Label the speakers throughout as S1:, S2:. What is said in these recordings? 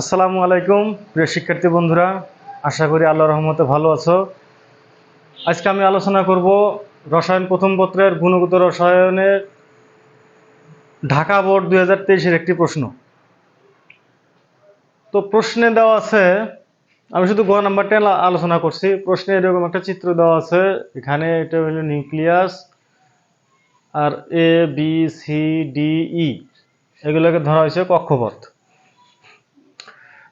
S1: আসসালামু আলাইকুম, প্রিয় শিক্ষার্থী বন্ধুরা। আশা করি আল্লাহ রহমতে ভালো আছো। আজকে আমি আলোচনা করব রসায়ন প্রথম পত্রের গুণগত রসায়নের ঢাকা বোর্ড দুই হাজার তেইশের একটি প্রশ্ন। তো প্রশ্নে দেওয়া আছে, আমি শুধু গ নাম্বারটা আলোচনা করছি। প্রশ্নে এরকম একটা চিত্র দেওয়া আছে, এখানে এটা হলো nucleus R A B C D E এগুলোকে ধরা হয়েছে কক্ষপথ।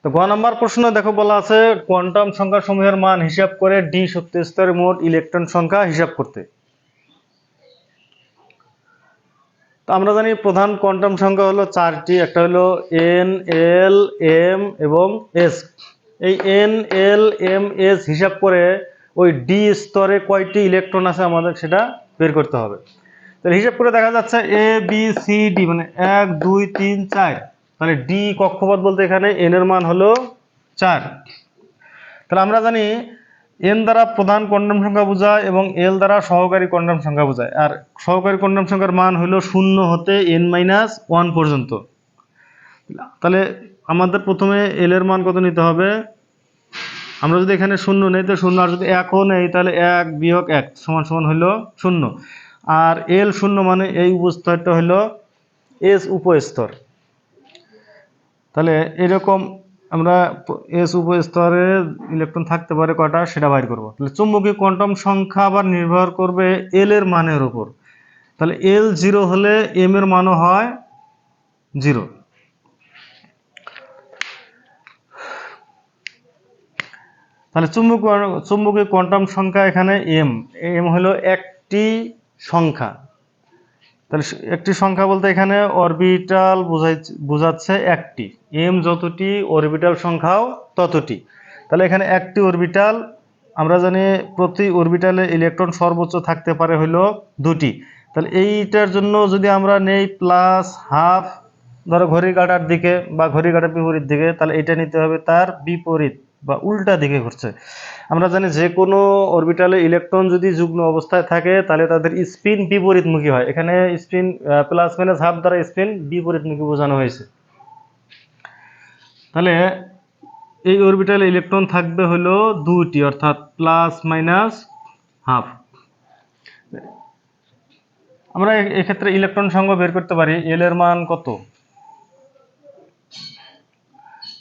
S1: তো গ নাম্বার প্রশ্ন দেখো বলা আছে, কোয়ান্টাম সংখ্যা সমূহের মান হিসাব করে ডি শক্তি স্তরের মোট ইলেকট্রন সংখ্যা হিসাব করতে। তো আমরা জানি প্রধান কোয়ান্টাম সংখ্যা হলো চারটি, একটা হলো এন এল এম এবং এস এই এন এল এম এস হিসাব করে ওই ডি স্তরে কয়টি ইলেকট্রন আছে আমাদের সেটা বের করতে হবে। তাহলে হিসাব করে দেখা যাচ্ছে এ বি সি ডি মানে এক, দুই, তিন, চার। তাহলে ডি কক্ষপথ বলতে এখানে এন এর মান হলো চার। তাহলে আমরা জানি এন দ্বারা প্রধান কোয়ান্টাম সংখ্যা বোঝায় এবং এল দ্বারা সহকারী কোয়ান্টাম সংখ্যা বোঝায়। আর সহকারী কোয়ান্টাম সংখ্যার মান হলো শূন্য হতে এন মাইনাস ওয়ান পর্যন্ত। তাহলে আমাদের প্রথমে এল এর মান কত নিতে হবে? আমরা যদি এখানে শূন্য নেই, তো শূন্য, আর যদি একও নেই, তাহলে এক বিয়োগ এক সমান সমান হলো শূন্য। আর এল শূন্য মানে এই উপস্তরটা হলো এস উপস্তর। তাহলে এরকম আমরা এস উপস্তরে ইলেকট্রন থাকতে পারে কটা সেটা বাইর করব। তাহলে চুম্বকীয় কোয়ান্টাম সংখ্যা আবার নির্ভর করবে এল এর মানের উপর। তাহলে এল জিরো হলে এম এর মানও হয় জিরো তাহলে চুম্বক চুম্বকীয় কোয়ান্টাম সংখ্যা এখানে এম এম হলো একটি সংখ্যা। তাহলে একটি সংখ্যা বলতে এখানে অরবিটাল বোঝাই বোঝাচ্ছে একটি। এম যতটি অরবিটাল সংখ্যাও ততটি। তাহলে এখানে একটি অরবিটাল আমরা জানি প্রতি অরবিটালে ইলেকট্রন সর্বোচ্চ থাকতে পারে হলো দুটি। তাহলে এইটার জন্য যদি আমরা নেই প্লাস হাফ ধরো ঘড়ি কাটার দিকে বা ঘড়ি কাটার বিপরীত দিকে, তাহলে এটা নিতে হবে তার বিপরীত। বা উল্টা দিকে ঘুরছে। আমরা জানি যে কোনো অরবিটালে ইলেকট্রন যদি যুগ্ম অবস্থায় থাকে, তাহলে তাদের স্পিন বিপরীতমুখী হয়। এখানে স্পিন প্লাস মাইনাস হাফ দ্বারা স্পিন বিপরীতমুখী বোঝানো হয়েছে। তাহলে এই অরবিটালে ইলেকট্রন থাকবে হলো দুটি অর্থাৎ প্লাস মাইনাস হাফ আমরা এক্ষেত্রে ইলেকট্রন সংখ্যা বের করতে পারি এল এর মান কত?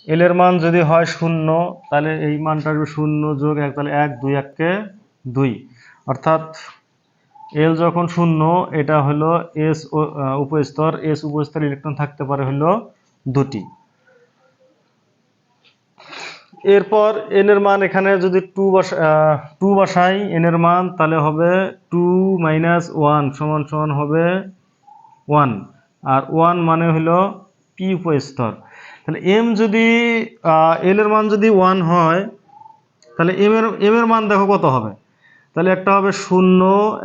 S1: এল এর মান যদি হয় শূন্য, তাহলে এই মানটা আসবে শূন্য যোগ এক, তাহলে এক, দুই এককে দুই। অর্থাৎ এল যখন শূন্য, এটা হলো এস উপস্তর এস উপস্তর ইলেকট্রন থাকতে পারে হলো দুটি। এরপর এন এর মান এখানে যদি টু বসা টু বসাই এন এর মান, তাহলে হবে টু মাইনাস ওয়ান সমান সমান হবে ওয়ান আর ওয়ান মানে হলো পি উপস্তর। তাহলে এম যদি এল এর মান যদি ওয়ান হয়, তাহলে এম এর এম এর মান দেখো কত হবে? তাহলে একটা হবে শূন্য,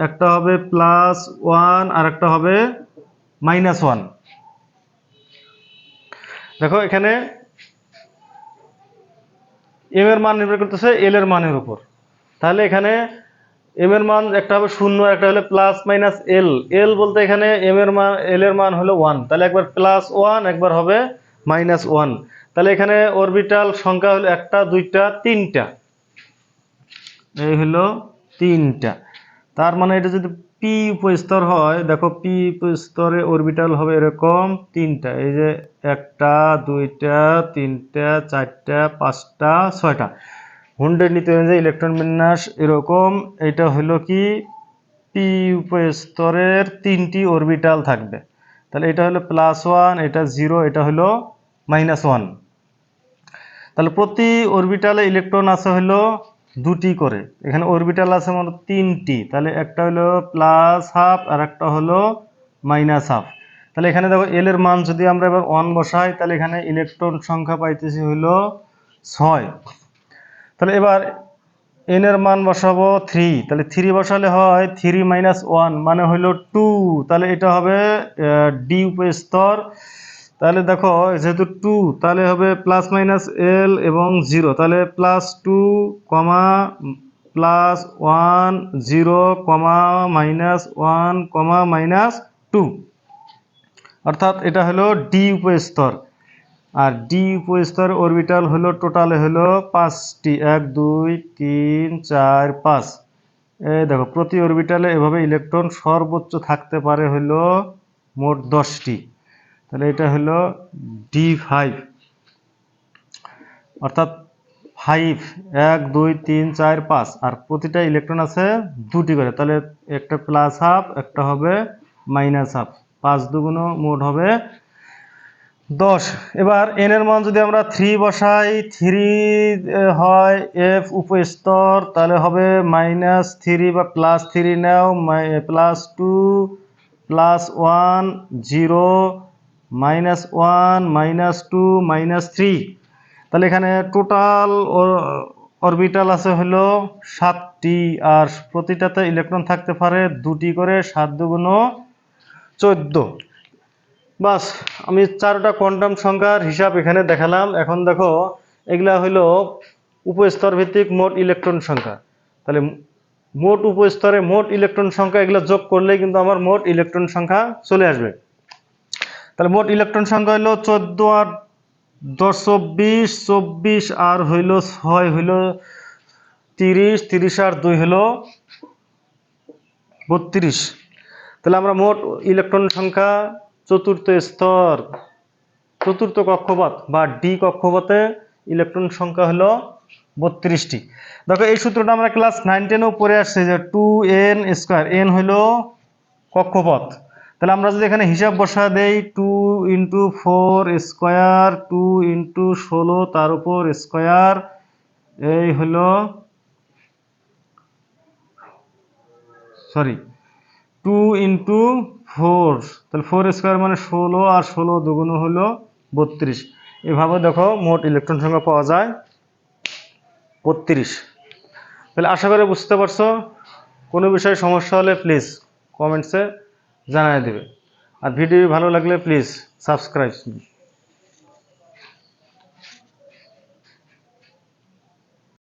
S1: একটা হবে প্লাস ওয়ান আর একটা হবে মাইনাস ওয়ান দেখো এখানে এম এর মান নির্ভর করতেছে এল এর মানের উপর। তাহলে এখানে এম এর মান একটা হবে শূন্য একটা হলে প্লাস মাইনাস এল এল বলতে এখানে এম এর মান এল এর মান হলো ওয়ান তাহলে একবার প্লাস ওয়ান একবার হবে মাইনাস ওয়ান। তাহলে এখানে অরবিটাল সংখ্যা হলো একটা, দুইটা, তিনটা। এই হলো তিনটা। তার মানে এটা যদি পি উপস্তর হয়, দেখো পি উপস্তরে অরবিটাল হবে এরকম তিনটা। এই যে একটা, দুইটা, তিনটা, চারটা, পাঁচটা, ছয়টা। হুন্ড্রেড নিতে অনুযায়ী ইলেকট্রন বিন্যাস এরকম। এটা হলো কি? পি উপস্তরের তিনটি অরবিটাল থাকবে। তাহলে এটা হলো প্লাস ওয়ান এটা জিরো এটা হলো মাইনাস ওয়ান। তাহলে প্রতি অরবিটালে ইলেকট্রন আছে হলো দুটি করে। এখানে অরবিটাল আছে মানে তিনটি। তাহলে একটা হলো প্লাস হাফ আর একটা হলো মাইনাস হাফ। তাহলে এখানে দেখো এল এর মান যদি আমরা এবার ওয়ান বসাই, তাহলে এখানে ইলেকট্রন সংখ্যা পাইতেছি হলো ছয়। তাহলে এবার এন এর মান বসাবো থ্রি তাহলে থ্রি বসালে হয় থ্রি মাইনাস ওয়ান মানে হলো টু তাহলে এটা হবে ডি উপস্তর তাহলে দেখো, যেহেতু টু তাহলে হবে প্লাস মাইনাস এল এবং জিরো তাহলে plus two comma plus one zero comma minus one comma minus two অর্থাৎ এটা হলো ডি উপস্তর আর ডি উপস্তর অরবিটাল হলো টোটাল হলো পাঁচটি। এক, দুই, তিন, চার, পাঁচ। এই দেখো, প্রতি অরবিটালে এভাবে ইলেকট্রন সর্বোচ্চ থাকতে পারে হলো মোট দশটি। তাহলে এটা হলো ডি ফাইভ অর্থাৎ ফাইভ এক, দুই, তিন, চার, পাঁচ। আর প্রতিটা ইলেকট্রন আছে দুটি করে। তাহলে একটা প্লাস হাফ একটা হবে মাইনাস হাফ পাঁচ দুগুণ মোট হবে দশ। এবার এন এর মান যদি আমরা থ্রি বসাই থ্রি হয় এফ উপস্তর, তাহলে হবে মাইনাস থ্রি বা plus three now plus two plus one zero minus one, minus two, minus three. তাহলে এখানে টোটাল অরবিটাল আছে হলো সাতটি, আর প্রতিটাতে ইলেকট্রন থাকতে পারে দুটি করে সাত দুগুণ চোদ্দ। বাস, আমি চারটা কোয়ান্টাম সংখ্যার হিসাব এখানে দেখালাম। এখন দেখো, এগুলা হলো উপস্তর ভিত্তিক মোট ইলেকট্রন সংখ্যা। তাহলে মোট উপস্তরে মোট ইলেকট্রন সংখ্যা এগুলো যোগ করলেই কিন্তু আমার মোট ইলেকট্রন সংখ্যা চলে আসবে। তাহলে মোট ইলেকট্রন সংখ্যা হলো চোদ্দ আর দশ চব্বিশ চব্বিশ আর হইল ছয় হইল তিরিশ তিরিশ আর দুই হইল বত্রিশ। তাহলে আমরা মোট ইলেকট্রন সংখ্যা চতুর্থ স্তর, চতুর্থ কক্ষপথ বা ডি কক্ষপথে ইলেকট্রন সংখ্যা হলো বত্রিশটি। দেখো, এই সূত্রটা আমরা ক্লাস নাইন টেনেও পড়ে আসছে যে টু এন স্কোয়ার এন হইল কক্ষপথ। তাহলে আমরা যদি এখানে হিসাব বসা দেই two into four square two into ষোলো, তার উপর স্কোয়ার এই হলো সরি টু ইন্টু ফোর তাহলে ফোর স্কোয়ার মানে ষোলো আর ষোলো দুগুণ হলো বত্রিশ। এভাবে দেখো মোট ইলেকট্রন সংখ্যা পাওয়া যায় বত্রিশ। তাহলে আশা করে বুঝতে পারছ। কোনো বিষয়ে সমস্যা হলে প্লিজ কমেন্টসে জানাই দেবে আর ভিডিও ভালো লাগলে প্লিজ সাবস্ক্রাইব